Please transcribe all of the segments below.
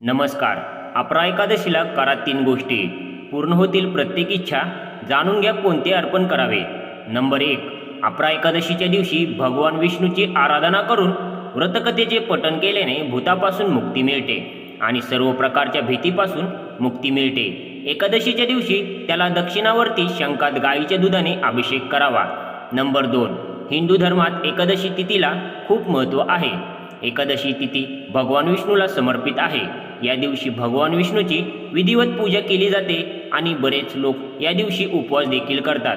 नमस्कार. अपरा एकादशीला करा तीन गोष्टी. पूर्ण होतील प्रत्येक इच्छा. जाणून घ्या कोणते अर्पण करावे. नंबर एक अपरा एकादशीच्या दिवशी भगवान विष्णूची आराधना करून व्रतकथेचे पठण केल्याने भूतापासून मुक्ती मिळते आणि सर्व प्रकारच्या भीतीपासून मुक्ती मिळते. एकादशीच्या दिवशी त्याला दक्षिणावर्ती शंकात गाईच्या दुधाने अभिषेक करावा. नंबर दोन हिंदू धर्मात एकादशी तिथीला खूप महत्त्व आहे. एकादशी तिथी भगवान विष्णूला समर्पित आहे. या दिवशी भगवान विष्णूची विधिवत पूजा केली जाते आणि बरेच लोक या दिवशी उपवास देखील करतात.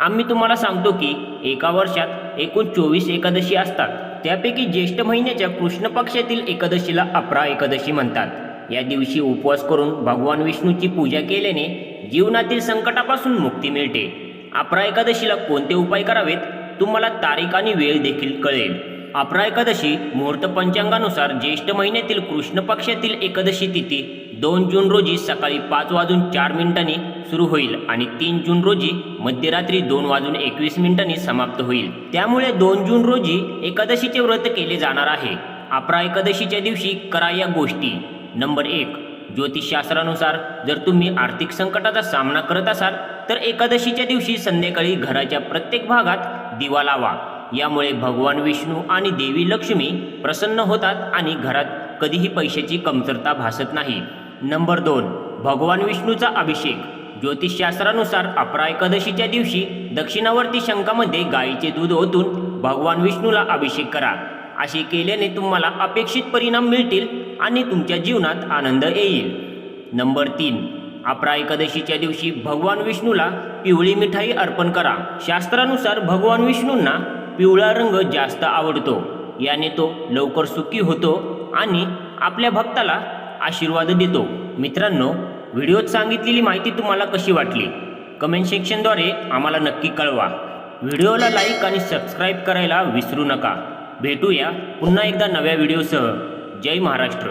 आम्ही तुम्हाला सांगतो की एका वर्षात एकूण चोवीस एकादशी असतात. त्यापैकी ज्येष्ठ महिन्याच्या कृष्ण पक्षातील एकादशीला अपरा एकादशी म्हणतात. या दिवशी उपवास करून भगवान विष्णूची पूजा केल्याने जीवनातील संकटापासून मुक्ती मिळते. अपरा एकादशीला कोणते उपाय करावेत? तुम्हाला तारीख आणि वेळ देखील कळेल. अपरा एकादशी मुहूर्त पंचांगानुसार ज्येष्ठ महिन्यातील कृष्ण पक्षातील एकादशी तिथी दोन जून रोजी सकाळी पाच वाजून चार मिनिटांनी सुरू होईल आणि तीन जून रोजी मध्यरात्री दोन वाजून एकवीस मिनिटांनी समाप्त होईल. त्यामुळे दोन जून रोजी एकादशीचे व्रत केले जाणार आहे. अपरा एकादशीच्या दिवशी करा या गोष्टी. नंबर एक ज्योतिषशास्त्रानुसार जर तुम्ही आर्थिक संकटाचा सामना करत असाल तर एकादशीच्या दिवशी संध्याकाळी घराच्या प्रत्येक भागात दिवा लावा. यामुळे भगवान विष्णू आणि देवी लक्ष्मी प्रसन्न होतात आणि घरात कधीही पैशाची कमतरता भासत नाही. नंबर दोन भगवान विष्णूचा अभिषेक. ज्योतिषशास्त्रानुसार अपरा एकादशीच्या दिवशी दक्षिणावर्ती शंकामध्ये गायीचे दूध ओतून भगवान विष्णूला अभिषेक करा. असे केल्याने तुम्हाला अपेक्षित परिणाम मिळतील आणि तुमच्या जीवनात आनंद येईल. नंबर तीन अपरा एकादशीच्या दिवशी भगवान विष्णूला पिवळी मिठाई अर्पण करा. शास्त्रानुसार भगवान विष्णूंना पिवळा रंग जास्त आवडतो. याने तो लवकर सुखी होतो आणि आपल्या भक्ताला आशीर्वाद देतो. मित्रांनो व्हिडिओत सांगितलेली माहिती तुम्हाला कशी वाटली? कमेंट सेक्शनद्वारे आम्हाला नक्की कळवा. व्हिडिओला लाईक आणि सबस्क्राईब करायला विसरू नका. भेटूया पुन्हा एकदा नव्या व्हिडिओसह. जय महाराष्ट्र.